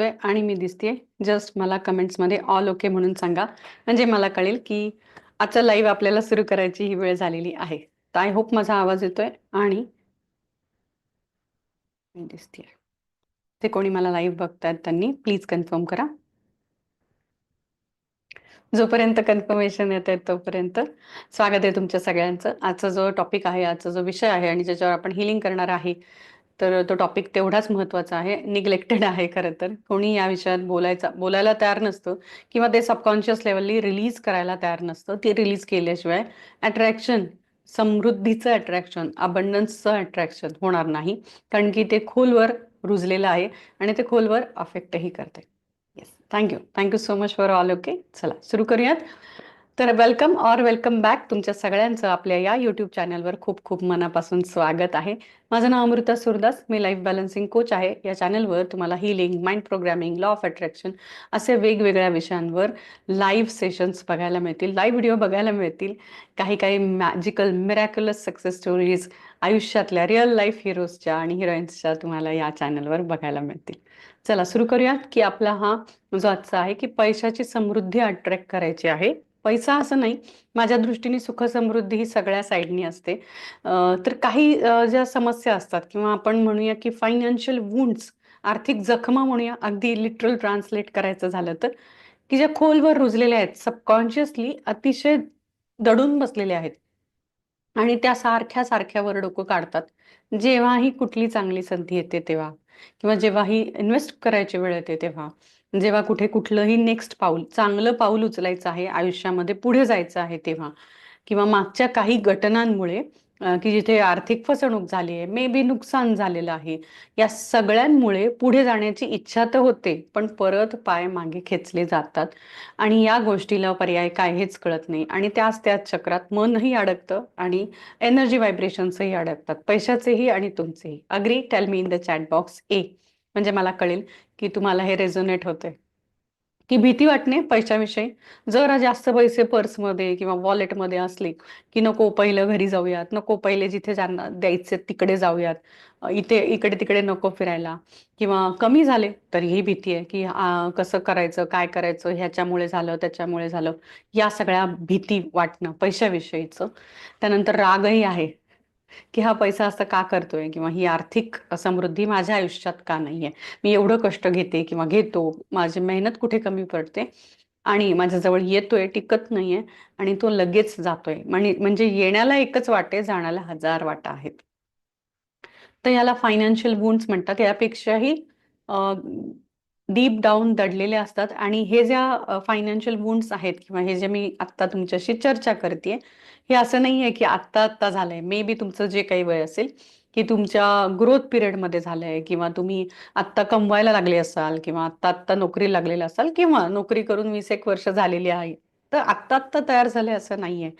आणि मी दिसतेय. जस्ट मला कमेंट्समध्ये ऑल ओके म्हणून सांगा. म्हणजे मला कळेल की आजचा लाईव्ह आपल्याला सुरू करायची ही वेळ झालेली आहे. तर आय होप माझा आवाज येतोय आणि मी दिसतेय. ते कोणी मला लाईव्ह बघतायत त्यांनी प्लीज कन्फर्म करा. जोपर्यंत कन्फर्मेशन येत आहे तोपर्यंत स्वागत आहे तुमच्या सगळ्यांचं. आजचा जो टॉपिक आहे आजचा जो विषय आहे आणि ज्याच्यावर आपण हिलिंग करणार आहे तर तो टॉपिक तेवढाच महत्त्वाचा आहे. निग्लेक्टेड आहे खरं तर. कोणी या विषयात बोलायचा बोलायला तयार नसतं किंवा ते सबकॉन्शियस लेवलली रिलीज करायला तयार नसतं ते रिलीज केल्याशिवाय अट्रॅक्शन समृद्धीचं अट्रॅक्शन अबंडन्सचं अट्रॅक्शन होणार नाही. कारण की ते खोलवर रुजलेलं आहे आणि ते खोलवर अफेक्टही करते yes thank you thank you so much for all okay चला सुरू करूयात. तर वेलकम ऑर वेलकम बॅक तुमच्या सगळ्यांचं आपल्या या यूट्यूब चॅनलवर खूप खूप मनापासून स्वागत आहे. माझं नाव अमृता सुरदास मी लाईफ बॅलन्सिंग कोच आहे. या चॅनलवर तुम्हाला healing mind programming law of attraction असे वेगवेगळ्या विषयांवर लाईव्ह सेशन्स बघायला मिळतील लाईव्ह व्हिडिओ बघायला मिळतील. काही काही मॅजिकल मिरॅक्युलस सक्सेस स्टोरीज आयुष्यातल्या रिअल लाईफ हिरोजच्या आणि हिरोईन्सच्या तुम्हाला या चॅनलवर बघायला मिळतील. चला सुरू करूयात की आपला हा जो आजचा आहे की पैशाची समृद्धी अट्रॅक्ट करायची आहे. पैसा असं नाही माझ्या दृष्टीने सुख समृद्धी ही सगळ्या साईडनी असते. तर काही ज्या समस्या असतात किंवा आपण म्हणूया की फायनान्शियल वुंड्स आर्थिक जखमा म्हणूया अगदी लिटरल ट्रान्सलेट करायचं झालं तर की ज्या खोलवर रुजलेल्या आहेत सबकॉन्शियसली अतिशय दडून बसलेल्या आहेत. आणि त्या सारख्या सारख्यावर डोकं काढतात. जेव्हाही कुठली चांगली संधी येते तेव्हा किंवा जेव्हाही इन्व्हेस्ट करायची वेळ येते तेव्हा जेव्हा कुठे कुठलंही नेक्स्ट पाऊल चांगलं पाऊल उचलायचं आहे आयुष्यामध्ये पुढे जायचं आहे तेव्हा किंवा मागच्या काही घटनांमुळे की जिथे आर्थिक फसवणूक झाली आहे मे बी नुकसान झालेलं आहे या सगळ्यांमुळे पुढे जाण्याची इच्छा तर होते पण परत पाय मागे खेचले जातात. आणि या गोष्टीला पर्याय काय हेच कळत नाही. आणि त्याच त्याच चक्रात मनही अडकतं आणि एनर्जी व्हायब्रेशन्सही अडकतात. पैशाचेही आणि तुमचेही. Agree tell me in the chat box ए म्हणजे मला कळेल की तुम्हाला हे रेझोनेट होते की भीती वाटणे पैशाविषयी. जरा जास्त पैसे पर्समध्ये किंवा वॉलेटमध्ये असले की नको पहिलं घरी जाऊयात नको पहिले जिथे ज्यांना द्यायचे तिकडे जाऊयात इथे इकडे तिकडे नको फिरायला. किंवा कमी झाले तरी ही भीती आहे की कसं करायचं काय करायचं ह्याच्यामुळे झालं त्याच्यामुळे झालं. या सगळ्या भीती वाटणं पैशाविषयीचं. त्यानंतर रागही आहे. की हा पैसा असं का करतोय किंवा ही आर्थिक समृद्धी माझ्या आयुष्यात का नाहीये? मी एवढं कष्ट घेते किंवा घेतो माझी मेहनत कुठे कमी पडते? आणि माझ्याजवळ येतोय टिकत नाहीये आणि तो लगेच जातोय. म्हणजे येण्याला एकच वाटे जाण्याला हजार वाटा आहेत. तर याला फायनान्शियल वुंड्स म्हणतात. यापेक्षाही डीप डाऊन दडलेले असतात. आणि हे ज्या फायनान्शियल वुंड्स आहेत किंवा हे जे मी आत्ता तुमच्याशी चर्चा करते हे असं नाहीये की आत्ता आत्ता झालंय. मे बी तुमचं जे काही वय असेल की तुमच्या ग्रोथ पिरियडमध्ये झालंय किंवा तुम्ही आत्ता कमवायला लागले असाल किंवा आत्ता आत्ता नोकरी लागलेला असाल किंवा नोकरी करून वीस एक वर्ष झालेली आहे तर आत्ता आत्ता तयार झाले असं नाहीये.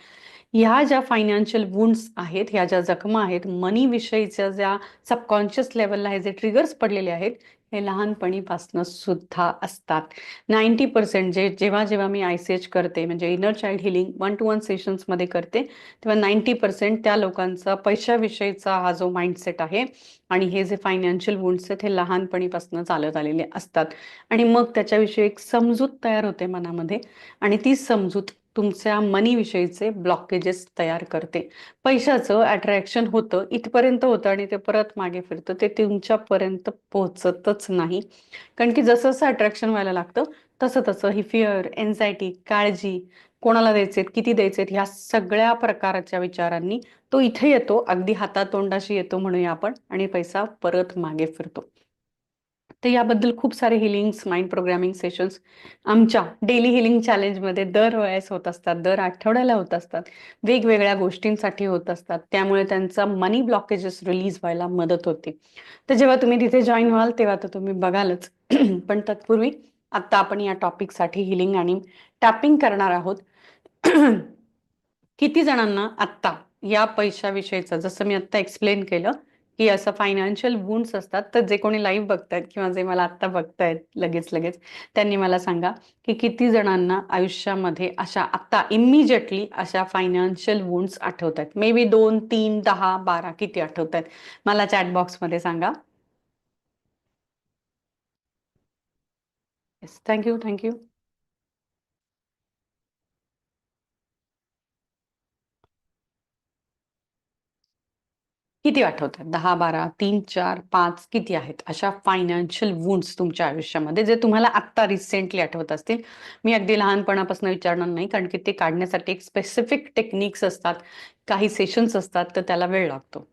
ह्या ज्या फायनान्शियल वुंड्स आहेत ह्या ज्या जखमा आहेत मनी विषयीच्या ज्या सबकॉन्शियस लेवलला हे जे ट्रिगर्स पडलेले आहेत हे लहानपणीपासून सुद्धा असतात. नाईन्टी पर्सेंट जे जेव्हा जेव्हा मी आय सी एच करते म्हणजे inner child healing one to one सेशन्समध्ये करते तेव्हा नाईन्टी पर्सेंट त्या लोकांचा पैशाविषयीचा हा जो माइंडसेट आहे आणि हे जे फायनान्शियल वुंड्स आहेत हे लहानपणीपासून चालत आलेले असतात. आणि मग त्याच्याविषयी एक समजूत तयार होते मनामध्ये आणि ती समजूत तुमच्या मनीविषयीचे ब्लॉकेजेस तयार करते. पैशाचं अट्रॅक्शन होतं इथपर्यंत होतं आणि ते परत मागे फिरतं. ते तुमच्यापर्यंत पोहोचतच नाही. कारण की जसं जसं अट्रॅक्शन व्हायला लागतं तसं तसं ही फिअर एन्झायटी काळजी कोणाला द्यायचे किती द्यायचेत ह्या सगळ्या प्रकारच्या विचारांनी तो इथे येतो अगदी हातातोंडाशी येतो म्हणूया आपण आणि पैसा परत मागे फिरतो. तर याबद्दल खूप सारे हिलिंग्स माइंड प्रोग्रामिंग सेशन्स आमच्या डेली हिलिंग चॅलेंजमध्ये दर वयास होत असतात दर आठवड्याला होत असतात. वेगवेगळ्या गोष्टींसाठी होत असतात. त्यामुळे त्यांचा मनी ब्लॉकेजेस रिलीज व्हायला मदत होते. तर जेव्हा तुम्ही तिथे जॉईन व्हाल तेव्हा तर तुम्ही बघालच. पण तत्पूर्वी आत्ता आपण या टॉपिकसाठी हिलिंग आणि टॅपिंग करणार आहोत. किती जणांना आत्ता या पैशाविषयीचं जसं मी आत्ता एक्सप्लेन केलं की असं फायनान्शियल वुंड्स असतात तर जे कोणी लाईव्ह बघतायत किंवा जे मला आत्ता बघतायत लगेच लगेच त्यांनी मला सांगा की किती जणांना आयुष्यामध्ये अशा आत्ता इमिजिएटली अशा फायनान्शियल वुंड्स आठवत आहेत मे बी दोन तीन दहा बारा किती आठवत आहेत मला चॅट बॉक्समध्ये सांगा. येस थँक्यू थँक्यू किती आठवतात? दहा बारा तीन चार पाच किती आहेत? अशा फायनान्शियल वुंड्स तुमच्या आयुष्यामध्ये जे तुम्हाला आत्ता रिसेंटली आठवत असतील. मी अगदी लहानपणापासून विचारणार नाही कारण की ते काढण्यासाठी एक स्पेसिफिक टेक्निक्स असतात. काही सेशन्स असतात तर त्याला वेळ लागतो.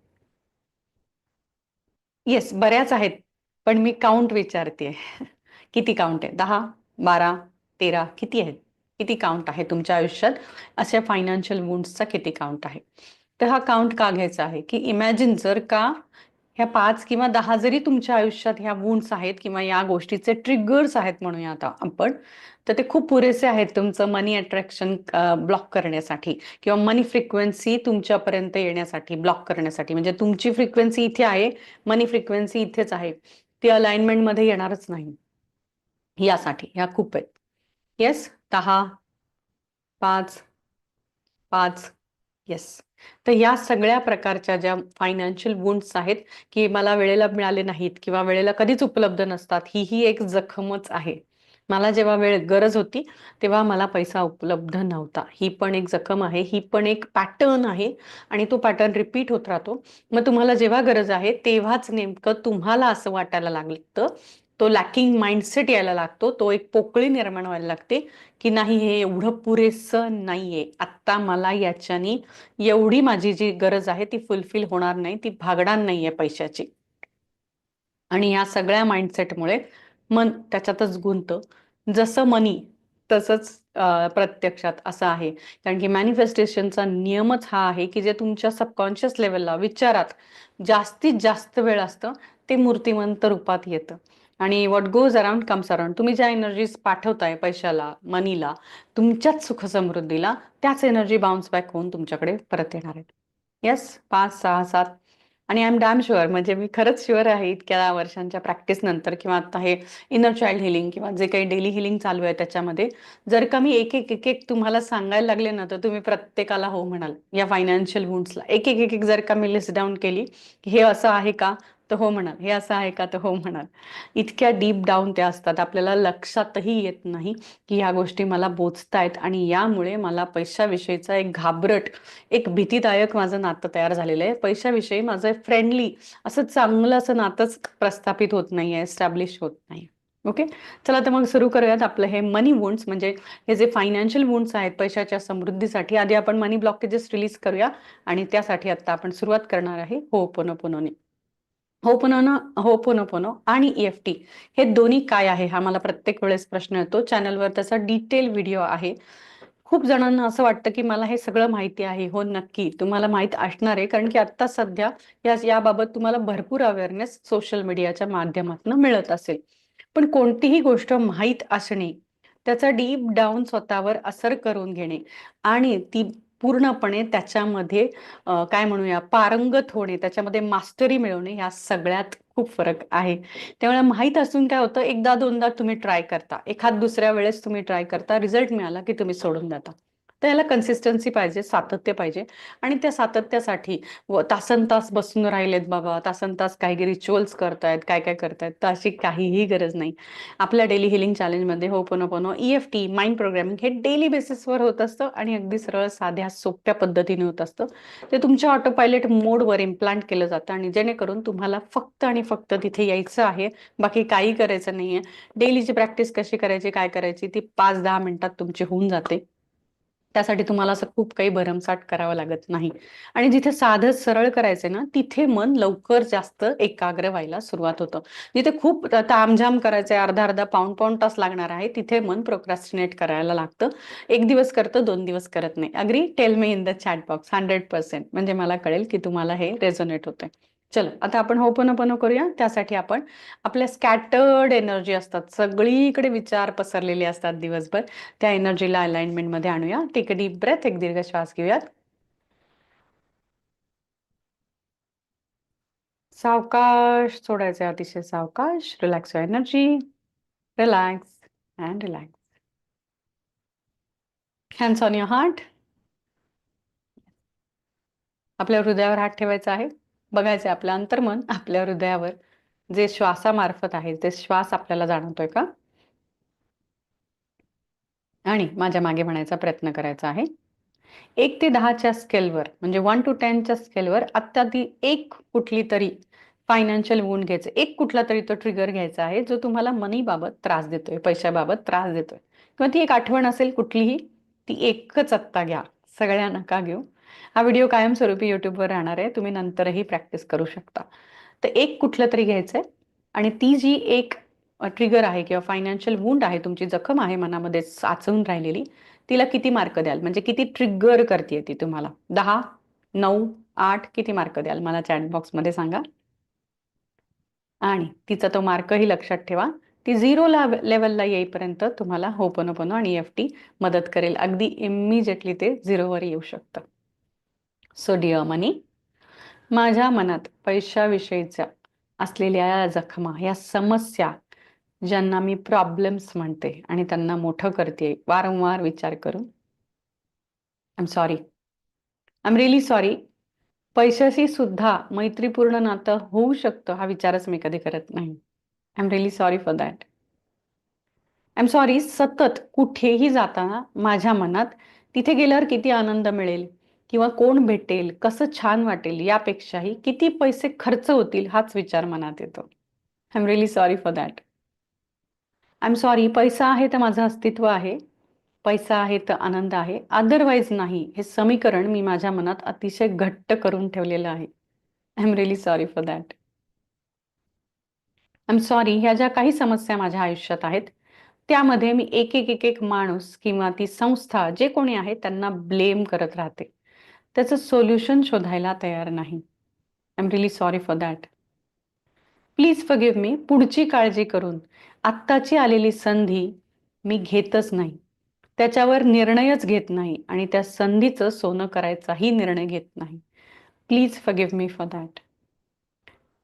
येस बऱ्याच आहेत पण मी काउंट विचारते. किती काउंट आहे? दहा बारा तेरा किती आहेत? किती काउंट आहे तुमच्या आयुष्यात? अशा फायनान्शियल वुंड्सचा किती काउंट आहे? तर हा काउंट का घ्यायचा आहे? की इमॅजिन जर का ह्या पाच किंवा दहा जरी तुमच्या आयुष्यात ह्या वुंड्स आहेत किंवा या गोष्टीचे ट्रिगर्स आहेत म्हणूया आता आपण तर ते खूप पुरेसे आहेत तुमचं मनी अट्रॅक्शन ब्लॉक करण्यासाठी किंवा मनी फ्रिक्वेन्सी तुमच्यापर्यंत येण्यासाठी ब्लॉक करण्यासाठी. म्हणजे तुमची फ्रिक्वेन्सी इथे आहे मनी फ्रिक्वेन्सी इथेच आहे. ती अलाइनमेंटमध्ये येणारच नाही. यासाठी ह्या खूप आहेत. येस दहा पाच पाच येस तर या सगळ्या प्रकारच्या ज्या फायनान्शियल वुंड्स आहेत की मला वेळेला मिळाले नाहीत किंवा वेळेला कधीच उपलब्ध नसतात ही ही एक जखमच आहे. मला जेव्हा वेळ गरज होती तेव्हा मला पैसा उपलब्ध नव्हता. ही पण एक जखम आहे ही पण एक पॅटर्न आहे आणि तो पॅटर्न रिपीट होत राहतो. मग तुम्हाला जेव्हा गरज आहे तेव्हाच नेमकं तुम्हाला असं वाटायला लागलं तो लॅकिंग माइंडसेट यायला लागतो. तो एक पोकळी निर्माण व्हायला लागते की नाही हे एवढं पुरेसं नाहीये. आत्ता मला याच्यानी एवढी माझी जी गरज आहे ती फुलफिल होणार नाही. ती भागणार नाहीये पैशाची. आणि या सगळ्या माइंडसेटमुळे मन त्याच्यातच गुंत जसं मनी तसंच प्रत्यक्षात असं आहे. कारण की मॅनिफेस्टेशनचा नियमच हा आहे की जे तुमच्या सबकॉन्शियस लेवलला विचारात जास्तीत जास्त वेळ असतं ते मूर्तिमंत रूपात येतं. आणि what goes around comes around तुम्ही ज्या एनर्जीज पाठवताय पैशाला मनीला तुमच्याच सुख समृद्धीला त्याच एनर्जी बाउन्स बॅक होऊन तुमच्याकडे परत येणार आहेत. येस पाच सहा सात. आणि आय एम डॅम शुअर म्हणजे मी खरंच शुअर आहे इतक्या वर्षांच्या प्रॅक्टिस नंतर किंवा आता हे इनर चाइल्ड हिलिंग किंवा जे काही डेली हिलिंग चालू आहे त्याच्यामध्ये जर का मी एक एक एक एक तुम्हाला सांगायला लागले ना तर तुम्ही प्रत्येकाला हो म्हणाल या फायनान्शियल वुंड्सला एक एक एक एक जर का मी लिस्ट डाऊन केली की हे असं आहे का? तर हो म्हणाल. हे असं आहे का? तर हो म्हणाल. इतक्या डीप डाऊन त्या असतात. आपल्याला लक्षातही येत नाही की ह्या गोष्टी मला बोचतायत आणि यामुळे मला पैशाविषयीचा एक घाबरट एक भीतीदायक माझं नातं तयार झालेलं आहे. पैशाविषयी माझं फ्रेंडली असं चांगलं असं नातंच प्रस्थापित होत नाही आहे एस्टॅब्लिश होत नाही ओके चला तर मग सुरू करूयात आपलं हे मनी वुंड्स म्हणजे हे जे फायनान्शियल वुंड्स आहेत पैशाच्या समृद्धीसाठी आधी आपण मनी ब्लॉकेजेस रिलीज करूया आणि त्यासाठी आता आपण सुरुवात करणार आहे. हो पुनोने हो होपोनोपोनो आणि ईएफटी हे दोन्ही काय आहे हा मला प्रत्येक वेळेस प्रश्न येतो. चॅनलवर त्याचा डिटेल व्हिडिओ आहे. खूप जणांना असं वाटतं की मला हे सगळं माहिती आहे. हो नक्की. तुम्हाला माहीत असणार आहे. कारण की आता सध्या या याबाबत तुम्हाला भरपूर अवेअरनेस सोशल मीडियाच्या माध्यमातून मिळत असेल. पण कोणतीही गोष्ट माहीत असणे त्याचा डीप डाऊन स्वतःवर असर करून घेणे आणि ती पूर्णपणे त्याच्यामध्ये काय म्हणूया पारंगत होणे त्याच्यामध्ये मास्टरी मिळवणे या सगळ्यात खूप फरक आहे. त्यामुळे माहीत असून काय होतं एकदा दोनदा तुम्ही ट्राय करता. एखाद दुसऱ्या वेळेस तुम्ही ट्राय करता रिझल्ट मिळाला की तुम्ही सोडून जाता. तर याला कन्सिस्टन्सी पाहिजे सातत्य पाहिजे. आणि त्या सातत्यासाठी तासन तास बसून राहिलेत बाबा तासन तास काही रिच्युअल्स करतायत काय काय करतायत तर अशी काहीही गरज नाही. आपल्या डेली हिलिंग चॅलेंजमध्ये हो पण पण E F T mind programming हे डेली बेसिसवर होत असतं आणि अगदी सरळ साध्या सोप्या पद्धतीने होत असतं. ते तुमच्या ऑटो पायलट मोडवर इम्प्लांट केलं जातं आणि जेणेकरून तुम्हाला फक्त आणि फक्त तिथे यायचं आहे. बाकी काही करायचं नाहीये. डेलीची प्रॅक्टिस कशी करायची काय करायची ती पाच दहा मिनिटात तुमची होऊन जाते. त्यासाठी तुम्हाला असं खूप काही भरमसाठ करावं लागत नाही. आणि जिथे साधं सरळ करायचंय ना तिथे मन लवकर जास्त एकाग्र व्हायला सुरुवात होतं. जिथे खूप तामझाम करायचंय अर्धा अर्धा पाऊन पाऊन तास लागणार आहे तिथे मन प्रोक्रॅस्टिनेट करायला लागतं. एक दिवस करतं दोन दिवस करत नाही. Agree? Tell me in the chat box hundred percent म्हणजे मला कळेल की तुम्हाला हे रेझोनेट होतंय. चलो आता आपण होपनपन करूया. त्यासाठी आपण आपल्या स्कॅटर्ड एनर्जी असतात. सगळीकडे विचार पसरलेले असतात दिवसभर. त्या एनर्जीला अलाइनमेंटमध्ये आणूया टेक डीप ब्रेथ एक दीर्घ श्वास घेऊयात. सावकाश सोडायचं अतिशय सावकाश. Relax energy relax and relax hands on your heart आपल्या हृदयावर हात ठेवायचा आहे. बघायचे आपलं अंतर्मन आपल्या हृदयावर. जे श्वासामार्फत आहे ते श्वास आपल्याला जाणवतोय का? आणि माझ्या मागे म्हणायचा प्रयत्न करायचा आहे. एक ते दहाच्या स्केलवर म्हणजे वन टू टेनच्या स्केलवर आत्ता ती एक कुठली तरी फायनान्शियल वून घ्यायचं. एक कुठला तरी तो ट्रिगर घ्यायचा आहे जो तुम्हाला मनीबाबत त्रास देतोय पैशाबाबत त्रास देतोय. किंवा ती एक आठवण असेल कुठलीही ती एकच आत्ता घ्या. सगळ्या नका घेऊ. हा व्हिडिओ कायमस्वरूपी युट्यूबवर राहणार आहे. तुम्ही नंतरही प्रॅक्टिस करू शकता. तर एक कुठलं तरी घ्यायचंय. आणि ती जी एक ट्रिगर आहे किंवा फायनान्शियल वुंड आहे तुमची जखम आहे मनामध्ये साचवून राहिलेली तिला किती मार्क द्याल? म्हणजे किती ट्रिगर करते ती तुम्हाला? दहा नऊ आठ किती मार्क द्याल? मला चॅट बॉक्समध्ये सांगा. आणि तिचा तो मार्कही लक्षात ठेवा. ती झिरो लेवलला येईपर्यंत तुम्हाला होपनोपनो आणि एफ टी मदत करेल. अगदी इमिजिएटली ते झिरोवर येऊ शकतं. सो डिअर मनी माझ्या मनात पैशाविषयीच्या असलेल्या या जखमा या समस्या ज्यांना मी प्रॉब्लेम्स म्हणते आणि त्यांना मोठं करते वारंवार विचार करून. I am sorry I am really sorry पैशाशी सुद्धा मैत्रीपूर्ण नातं होऊ शकतं हा विचारच मी कधी करत नाही. I am really sorry for that I am sorry सतत कुठेही जाताना माझ्या मनात तिथे गेल्यावर किती आनंद मिळेल? किंवा कोण भेटेल कसं छान वाटेल यापेक्षाही किती पैसे खर्च होतील हाच विचार मनात येतो. I am really sorry for that I am sorry पैसा आहे तर माझं अस्तित्व आहे पैसा आहे तर आनंद आहे. अदरवाईज नाही हे समीकरण मी माझ्या मनात अतिशय घट्ट करून ठेवलेलं आहे. I am really sorry for that I am sorry ह्या ज्या काही समस्या माझ्या आयुष्यात आहेत त्यामध्ये मी एक एक एक एक माणूस किंवा ती संस्था जे कोणी आहे त्यांना ब्लेम करत राहते. त्याचं सोल्युशन शोधायला तयार नाही. I am really sorry for that please forgive me पुढची काळजी करून. आत्ताची आलेली संधी मी घेतच नाही. त्याच्यावर निर्णयच घेत नाही आणि त्या संधीचं सोनं करायचाही निर्णय घेत नाही. Please forgive me for that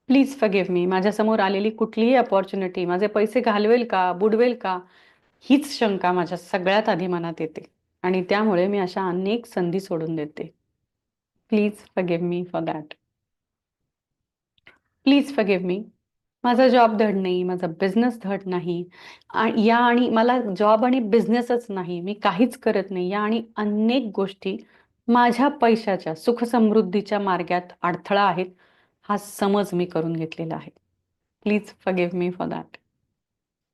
please forgive me माझ्यासमोर आलेली कुठलीही अपॉर्च्युनिटी माझे पैसे घालवेल का बुडवेल का हीच शंका माझ्या सगळ्यात आधी मनात येते. आणि त्यामुळे मी अशा अनेक संधी सोडून देते. Please forgive me for that please forgive me माझा जॉब धड नाही माझा बिझनेस धड नाही. या आणि मला जॉब आणि बिझनेसच नाही. मी काहीच करत नाही. या आणि अनेक गोष्टी माझ्या पैशाच्या सुखसमृद्धीच्या मार्गात अडथळा आहेत हा समज मी करून घेतलेला आहे. Please forgive me for that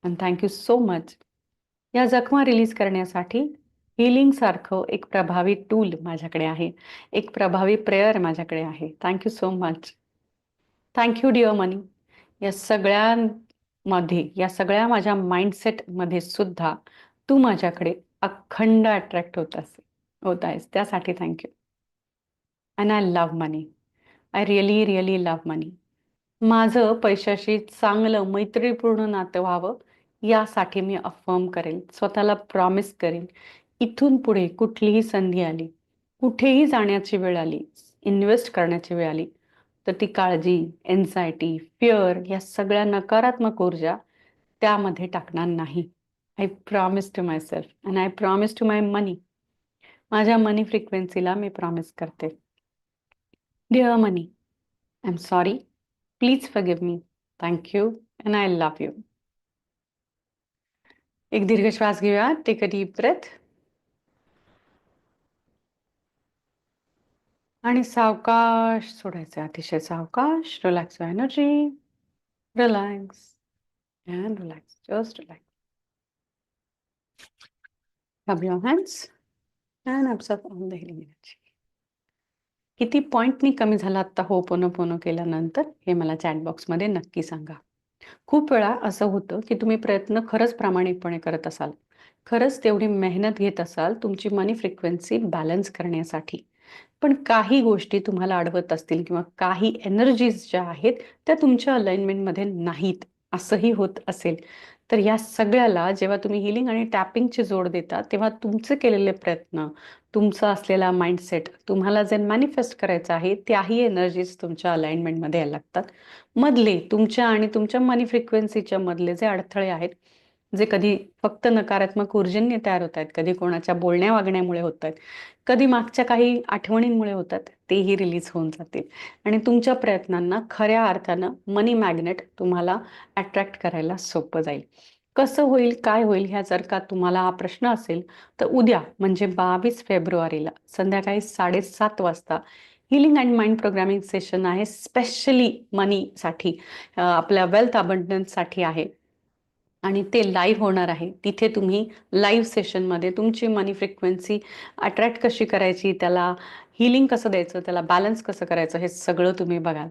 and thank you so much या जखमा रिलीज करण्यासाठी हिलिंगसारखं एक प्रभावी टूल माझ्याकडे आहे. एक प्रभावी प्रेयर माझ्याकडे आहे. Thank you so much thank you dear money या सगळ्यांमध्ये या सगळ्या माझ्या माइंडसेटमध्ये सुद्धा तू माझ्याकडे अखंड अट्रॅक्ट होत असे होत आहेस. त्यासाठी thank you and I love money I really really love money माझं पैशाशी चांगलं मैत्रीपूर्ण नातं व्हावं यासाठी मी अफर्म करेन स्वतःला प्रॉमिस करेन इथून पुढे कुठलीही संधी आली कुठेही जाण्याची वेळ आली इन्व्हेस्ट करण्याची वेळ आली तर ती काळजी एन्झायटी फिअर या सगळ्या नकारात्मक ऊर्जा त्यामध्ये टाकणार नाही. I promise to myself and I promise to my money माझ्या मनी फ्रिक्वेन्सीला मी प्रॉमिस करते. Dear money I am sorry please forgive me thank you and I love you एक दीर्घ श्वास घेऊया. टेक अ डीप ब्रेथ आणि सावकाश सोडायचं अतिशय सावकाश relax energy relax and relax just relax Rub your hands and absorb all the healing energy. किती पॉइंटनी कमी झाला आत्ता हो पोनो पोनो केल्यानंतर हे मला चॅट बॉक्समध्ये नक्की सांगा. खूप वेळा असं होतं की तुम्ही प्रयत्न खरंच प्रामाणिकपणे करत असाल. खरंच तेवढी मेहनत घेत असाल तुमची मनी फ्रिक्वेन्सी बॅलन्स करण्यासाठी. पण काही गोष्टी तुम्हाला अडवत असतील किंवा काही एनर्जीज ज्या आहेत त्या तुमच्या अलाइनमेंटमध्ये नाहीत असंही होत असेल. तर या सगळ्याला जेव्हा तुम्ही हिलिंग आणि टॅपिंगची जोड देता तेव्हा तुमचे केलेले प्रयत्न तुमचा असलेला माइंडसेट तुम्हाला जे मॅनिफेस्ट करायचं आहे त्याही एनर्जीज तुमच्या अलाइनमेंटमध्ये यायला लागतात. मधले तुमच्या आणि तुमच्या मनी फ्रिक्वेन्सीच्या मधले जे अडथळे आहेत जे कधी फक्त नकारात्मक ऊर्जेने तयार होत आहेत कधी कोणाच्या बोलण्या वागण्यामुळे होत आहेत कधी मागच्या काही आठवणींमुळे होतात तेही रिलीज होऊन जातील. आणि तुमच्या प्रयत्नांना खऱ्या अर्थानं मनी मॅग्नेट तुम्हाला अट्रॅक्ट करायला सोपं जाईल. कसं होईल काय होईल ह्या जर का तुम्हाला हा प्रश्न असेल तर उद्या म्हणजे बावीस फेब्रुवारीला संध्याकाळी साडेसात वाजता healing and mind programming session आहे स्पेशली मनीसाठी आपल्या वेल्थ अबंडन्ससाठी आहे. आणि ते लाईव्ह होणार आहे. तिथे तुम्ही लाईव्ह सेशनमध्ये तुमची मनी फ्रिक्वेन्सी अट्रॅक्ट कशी करायची त्याला हिलिंग कसं द्यायचं त्याला बॅलन्स कसं करायचं हे सगळं तुम्ही बघाल.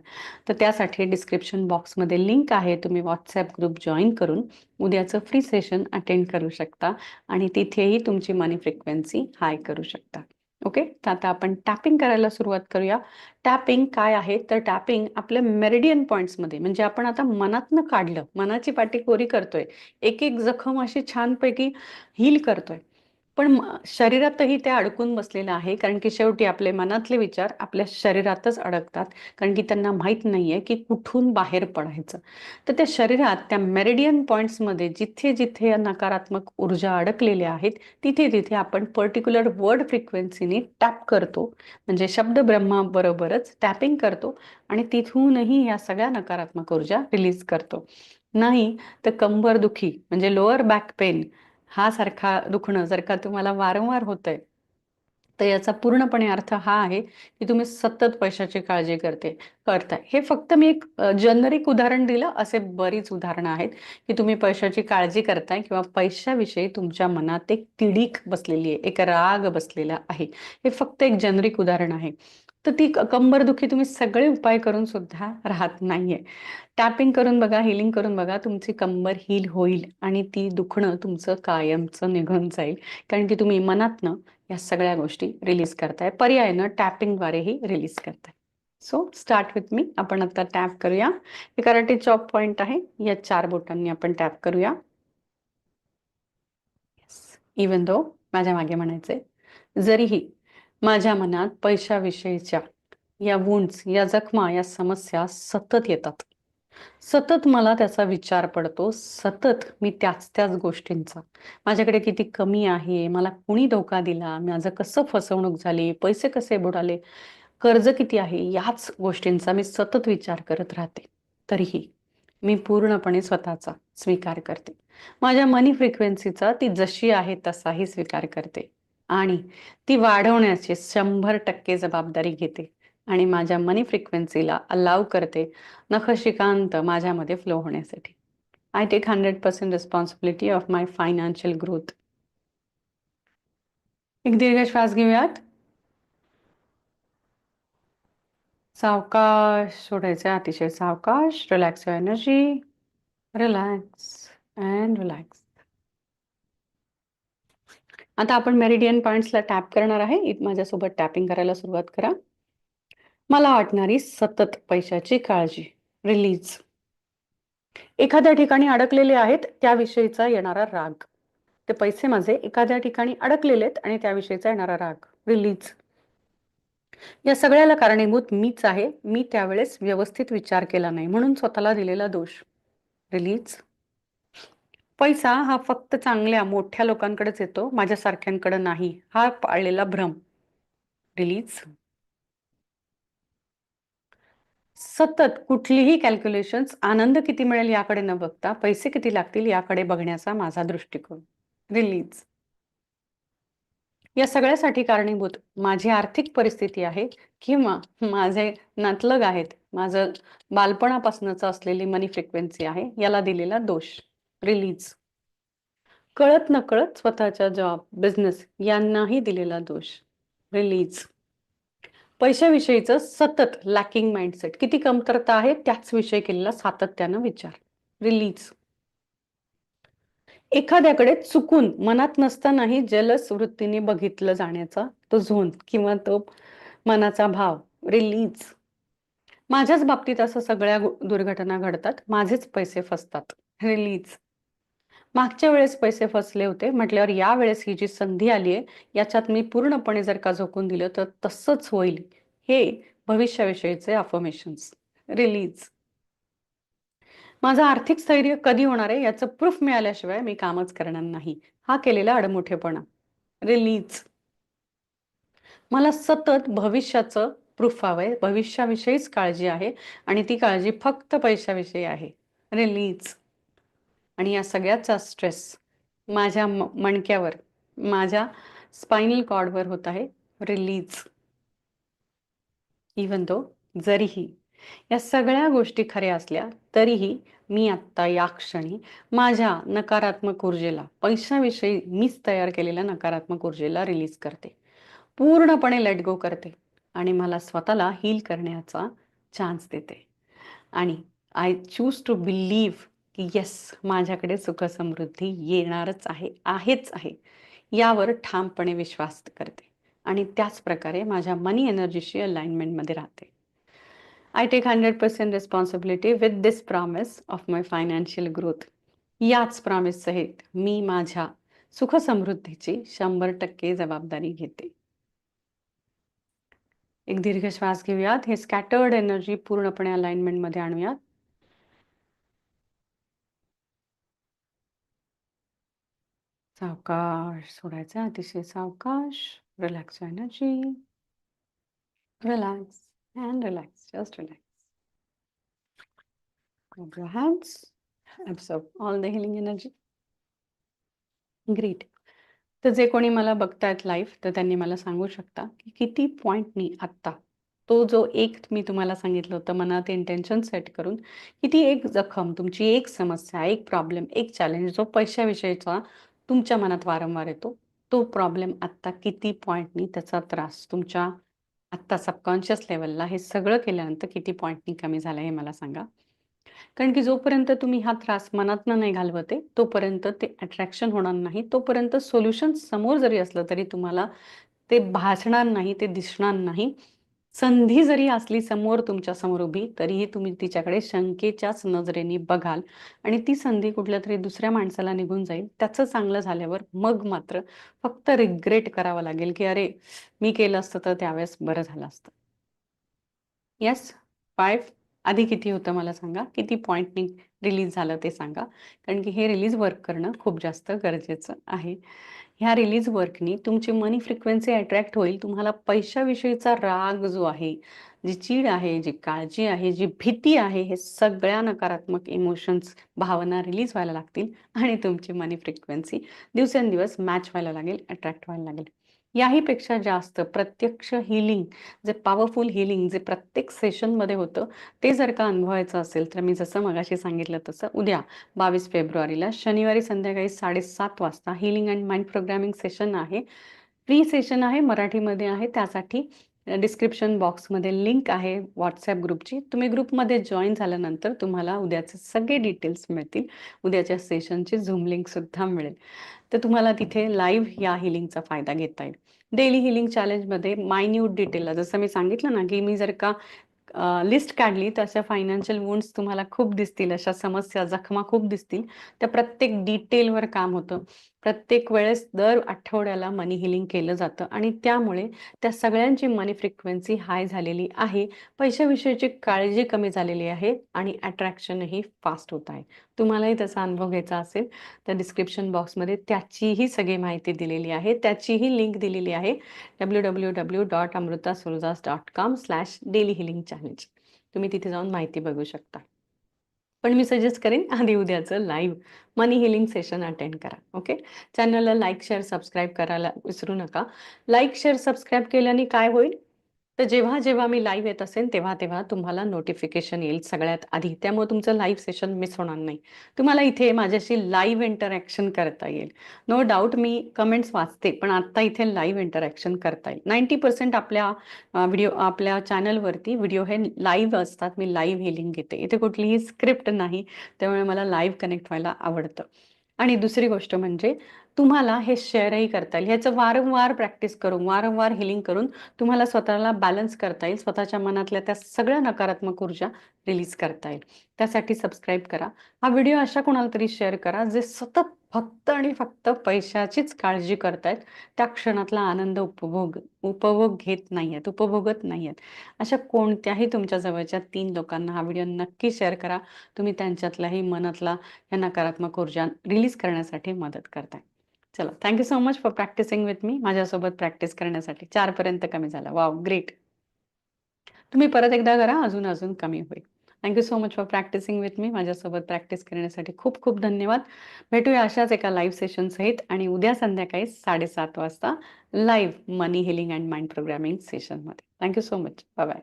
तर त्यासाठी डिस्क्रिप्शन बॉक्समध्ये लिंक आहे. तुम्ही व्हॉट्सॲप ग्रुप जॉईन करून उद्याचं फ्री सेशन अटेंड करू शकता आणि तिथेही तुमची मनी फ्रिक्वेन्सी हाय करू शकता. ओके? तर आता आपण टॅपिंग करायला सुरुवात करूया. टॅपिंग काय आहे? तर टॅपिंग आपल्या मेरिडियन पॉईंट्समध्ये म्हणजे आपण आता मनातनं काढलं मनाची पाठी कोरी करतोय एक एक जखम अशी छानपैकी हील करतोय. पण शरीरातही ते अडकून बसलेलं आहे कारण की शेवटी आपले मनातले विचार आपल्या शरीरातच अडकतात कारण की त्यांना माहीत नाहीये की कुठून बाहेर पडायचं. तर त्या शरीरात त्या मेरिडियन पॉइंट्समध्ये जिथे जिथे या नकारात्मक ऊर्जा अडकलेल्या आहेत तिथे तिथे आपण पर्टिक्युलर वर्ड फ्रिक्वेन्सीने टॅप करतो म्हणजे शब्द ब्रह्माबरोबरच टॅपिंग करतो आणि तिथूनही या सगळ्या नकारात्मक ऊर्जा रिलीज करतो. नाही तर कंबर दुखी म्हणजे लोअर बॅक पेन हा सारखा दुखणं जर का तुम्हाला वारंवार होतंय. तर याचा पूर्णपणे अर्थ हा आहे की तुम्ही सतत पैशाची काळजी करते करताय. हे फक्त मी एक जनरिक उदाहरण दिलं असे बरीच उदाहरणं आहेत की तुम्ही पैशाची काळजी करताय किंवा पैशाविषयी तुमच्या मनात एक तिडीक बसलेली आहे एक राग बसलेला आहे. हे फक्त एक जनरिक उदाहरण आहे. तर ती कंबरदुखी तुम्ही सगळे उपाय करून सुद्धा राहत नाहीये. टॅपिंग करून बघा हिलिंग करून बघा तुमची कंबर हील होईल आणि ती दुखणं तुमचं कायमचं निघून जाईल. कारण की तुम्ही मनातनं या सगळ्या गोष्टी रिलीज करताय. पर्यायानं टॅपिंगद्वारेही रिलीज करताय. सो स्टार्ट विथ मी आपण आता टॅप करूया. हे कराटे चॉप पॉइंट आहे. या चार बोटांनी आपण टॅप करूया. इवन दो माझ्या मागे म्हणायचे जरीही माझ्या मनात पैशाविषयीच्या या वुंड्स या जखमा या समस्या सतत येतात. सतत मला त्याचा विचार पडतो. सतत मी त्याच त्याच गोष्टींचा. माझ्याकडे किती कमी आहे? मला कुणी धोका दिला? माझं कसं फसवणूक झाली? पैसे कसे बुडाले? कर्ज किती आहे? याच गोष्टींचा मी सतत विचार करत राहते. तरीही मी पूर्णपणे स्वतःचा स्वीकार करते. माझ्या मनी फ्रिक्वेन्सीचा ती जशी आहे तसाही स्वीकार करते. आणि ती वाढवण्याची शंभर टक्के जबाबदारी घेते आणि माझ्या मनी फ्रिक्वेन्सीला अलाव करते नखशिकांत माझ्यामध्ये फ्लो होण्यासाठी. I take hundred percent responsibility of my financial growth एक दीर्घ श्वास घेऊयात. सावकाश सोडायचं अतिशय सावकाश. Relax energy relax and relax आता आपण मेरिडियन पॉइंट्सला टॅप करणार आहे. माझ्यासोबत टॅपिंग करायला सुरुवात करा. मला वाटणारी सतत पैशाची काळजी. रिलीज एखाद्या ठिकाणी अडकलेले आहेत त्याविषयीचा येणारा राग. ते पैसे माझे एखाद्या ठिकाणी अडकलेले आहेत आणि त्याविषयीचा येणारा राग. रिलीज या सगळ्याला कारणीभूत मीच आहे. मी त्यावेळेस व्यवस्थित विचार केला नाही म्हणून स्वतःला दिलेला दोष. रिलीज पैसा हा फक्त चांगल्या मोठ्या लोकांकडेच येतो माझ्यासारख्यांकडे नाही. हा पाळलेला भ्रम. रिलीज सतत कुठलीही कॅल्क्युलेशन्स आनंद किती मिळेल याकडे न बघता पैसे किती लागतील याकडे बघण्याचा माझा दृष्टिकोन. रिलीज या सगळ्यासाठी कारणीभूत माझी आर्थिक परिस्थिती आहे किंवा माझे नातलग आहेत माझं बालपणापासूनच असलेली मनी फ्रिक्वेन्सी आहे याला दिलेला दोष. रिलीज कळत नकळत स्वतःच्या जॉब बिझनेस यांनाही दिलेला दोष. रिलीज पैशाविषयीचं सतत लॅकिंग माइंडसेट किती कमतरता आहे त्याच विषय केलेला सातत्यानं विचार. रिलीज एखाद्याकडे चुकून मनात नसतानाही जलस वृत्तीने बघितलं जाण्याचा तो झोन किंवा तो मनाचा भाव. रिलीज माझ्याच बाबतीत असं सगळ्या दुर्घटना घडतात. माझेच पैसे फसतात. रिलीज मागच्या वेळेस पैसे फसले होते. म्हटल्यावर या वेळेस ही जी संधी आली आहे याच्यात मी पूर्णपणे जर का झोकून दिलं तर तसंच होईल. हे भविष्याविषयीचे अफर्मेशन्स रिलीज माझं आर्थिक स्थैर्य कधी होणार आहे याचं प्रूफ मिळाल्याशिवाय मी कामच करणार नाही. हा केलेला अडमोठेपणा. रिलीज मला सतत भविष्याचं प्रूफ हवंय. भविष्याविषयीच काळजी आहे आणि ती काळजी फक्त पैशाविषयी आहे. रिलीज आणि या सगळ्याचा स्ट्रेस माझ्या मणक्यावर माझ्या स्पायनल कॉर्डवर होत आहे. रिलीज इवन दो जरीही या सगळ्या गोष्टी खऱ्या असल्या तरीही मी आत्ता या क्षणी माझ्या नकारात्मक ऊर्जेला पैशाविषयी मीच तयार केलेल्या नकारात्मक ऊर्जेला रिलीज करते. पूर्णपणे लेट गो करते आणि मला स्वतःला हील करण्याचा चान्स देते. आणि आय चूज टू बिलीव्ह की येस माझ्याकडे सुखसमृद्धी येणारच आहे आहेच आहे. यावर ठामपणे विश्वास करते आणि त्याच प्रकारे माझ्या मनी एनर्जीशी अलाइनमेंटमध्ये राहते. I take hundred percent responsibility with this promise of my financial growth याच प्रॉमिस सहित मी माझ्या सुखसमृद्धीची शंभर टक्के जबाबदारी घेते. एक दीर्घ श्वास घेऊयात. हे स्कॅटर्ड एनर्जी पूर्णपणे अलाइनमेंटमध्ये आणूयात. सावकाश सोडायचं अतिशय सावकाश relax energy relax and relax, just relax. Grab your hands, absorb all the healing energy. Great. तर जे कोणी मला बघतायत लाईव्ह तर त्यांनी मला सांगू शकता की किती पॉईंटनी आत्ता तो जो एक मी तुम्हाला सांगितलं होतं मनात इंटेन्शन सेट करून किती एक जखम तुमची एक समस्या एक प्रॉब्लेम एक चॅलेंज जो पैशाविषयीचा तुमच्या मनात वारंवार येतो. तो प्रॉब्लेम आत्ता किती पॉईंटनी त्याचा त्रास तुमच्या आत्ता सबकॉन्शियस लेवलला हे सगळं केल्यानंतर किती पॉईंटनी कमी झालं हे मला सांगा. कारण की जोपर्यंत तुम्ही हा त्रास मनातनं नाही घालवते तोपर्यंत ते अट्रॅक्शन होणार नाही तोपर्यंत सोल्युशन समोर जरी असलं तरी तुम्हाला ते भासणार नाही ते दिसणार नाही. संधी जरी असली समोर तुमच्यासमोर उभी तरीही तुम्ही तिच्याकडे शंकेच्याच नजरेने बघाल आणि ती संधी कुठल्या तरी दुसऱ्या माणसाला निघून जाईल त्याचं चांगलं झाल्यावर मग मात्र फक्त रिग्रेट करावं लागेल की अरे मी केलं असतं तर त्यावेळेस बरं झालं असतं. येस फाईव्ह आधी किती होतं मला सांगा? किती पॉईंटनी रिलीज झालं ते सांगा? कारण की हे रिलीज वर्क करणं खूप जास्त गरजेचं आहे. ह्या रिलीज वर्कनी तुमची मनी फ्रिक्वेन्सी अट्रॅक्ट होईल. तुम्हाला पैशाविषयीचा राग जो आहे जी चीड आहे जी काळजी आहे जी भीती आहे हे सगळ्या नकारात्मक इमोशन्स भावना रिलीज व्हायला लागतील आणि तुमची मनी फ्रिक्वेन्सी दिवसेंदिवस मॅच व्हायला लागेल अट्रॅक्ट व्हायला लागेल. याहीपेक्षा जास्त प्रत्यक्ष हिलिंग जे पॉवरफुल हिलिंग जे प्रत्येक सेशनमध्ये होतं ते जर का अनुभवायचं असेल तर मी जसं मगाशी सांगितलं तसं उद्या बावीस फेब्रुवारीला शनिवारी संध्याकाळी साडेसात वाजता healing and mind programming session आहे. फ्री सेशन आहे मराठीमध्ये आहे त्यासाठी डिस्क्रिप्शन बॉक्समध्ये लिंक आहे व्हॉट्सॲप ग्रुपची. तुम्ही ग्रुपमध्ये जॉईन झाल्यानंतर तुम्हाला उद्याचे सगळे डिटेल्स मिळतील. उद्याच्या सेशनची झूम लिंकसुद्धा मिळेल. तर तुम्हाला तिथे लाईव्ह या हिलिंगचा फायदा घेता येईल. डेली हिलिंग चॅलेंजमध्ये मायन्यूट डिटेलला जसं मी सांगितलं ना की मी जर का लिस्ट काढली. तर अशा फायनान्शियल वुंड्स तुम्हाला खूप दिसतील अशा समस्या जखमा खूप दिसतील. त्या प्रत्येक डिटेलवर काम होतं. प्रत्येक वेळेस दर आठवड्याला मनी हिलिंग केलं जातं. आणि त्यामुळे त्या सगळ्यांची मनी फ्रिक्वेन्सी हाय झालेली आहे. पैशाविषयीची काळजी कमी झालेली आहे आणि अट्रॅक्शनही फास्ट होत आहे. तुम्हालाही त्याचा अनुभव घ्यायचा असेल तर डिस्क्रिप्शन बॉक्समध्ये त्याचीही सगळी माहिती दिलेली आहे. त्याचीही लिंक दिलेली आहे. W W W dot Amruta Surdas dot com slash daily healing challenge तुम्ही तिथे जाऊन माहिती बघू शकता. पण मी सजेस्ट करेन आधी उद्याचं live money healing session attend करा ओके चॅनलला लाईक शेअर सबस्क्राईब करायला विसरू नका. लाईक शेअर सबस्क्राईब केल्याने काय होईल? तर जेव्हा जेव्हा मी लाईव्ह येत असेल तेव्हा तेव्हा तुम्हाला नोटिफिकेशन येईल सगळ्यात आधी. त्यामुळे तुमचं लाईव्ह सेशन मिस होणार नाही. तुम्हाला इथे माझ्याशी लाईव्ह इंटरॅक्शन करता येईल. नो डाऊट मी कमेंट्स वाचते पण आत्ता इथे लाईव्ह इंटरॅक्शन करता येईल. नाईन्टी पर्सेंट आपल्या व्हिडिओ आपल्या चॅनलवरती व्हिडिओ हे लाईव्ह असतात. मी लाईव्ह हिलिंग घेते. इथे कुठलीही स्क्रिप्ट नाही त्यामुळे मला लाईव्ह कनेक्ट व्हायला आवडतं. आणि दुसरी गोष्ट म्हणजे तुम्हाला हे शेअरही करता येईल. ह्याचं वारंवार प्रॅक्टिस करून वारंवार हिलिंग करून तुम्हाला स्वतःला बॅलन्स करता येईल. स्वतःच्या मनातल्या त्या सगळ्या नकारात्मक ऊर्जा रिलीज करता येईल. त्यासाठी सबस्क्राईब करा. हा व्हिडिओ अशा कोणाला तरी शेअर करा जे सतत फक्त आणि फक्त पैशाचीच काळजी करतायत त्या क्षणातला आनंद उपभोग उपभोग घेत नाहीयेत उपभोगत नाहीयेत. अशा कोणत्याही तुमच्या जवळच्या तीन लोकांना हा व्हिडिओ नक्की शेअर करा. तुम्ही त्यांच्यातलाही मनातला या नकारात्मक ऊर्जा रिलीज करण्यासाठी मदत करताय. चला thank you so much for practicing with me माझ्यासोबत प्रॅक्टिस करण्यासाठी चारपर्यंत कमी झाला. वाव ग्रेट तुम्ही परत एकदा करा अजून अजून कमी होईल. Thank you so much for practicing with me माझ्यासोबत प्रॅक्टिस करण्यासाठी खूप खूप धन्यवाद. भेटूया अशाच एका लाईव्ह सेशन सहित आणि उद्या संध्याकाळी साडेसात वाजता live money healing and mind programming सेशनमध्ये thank you so much bye bye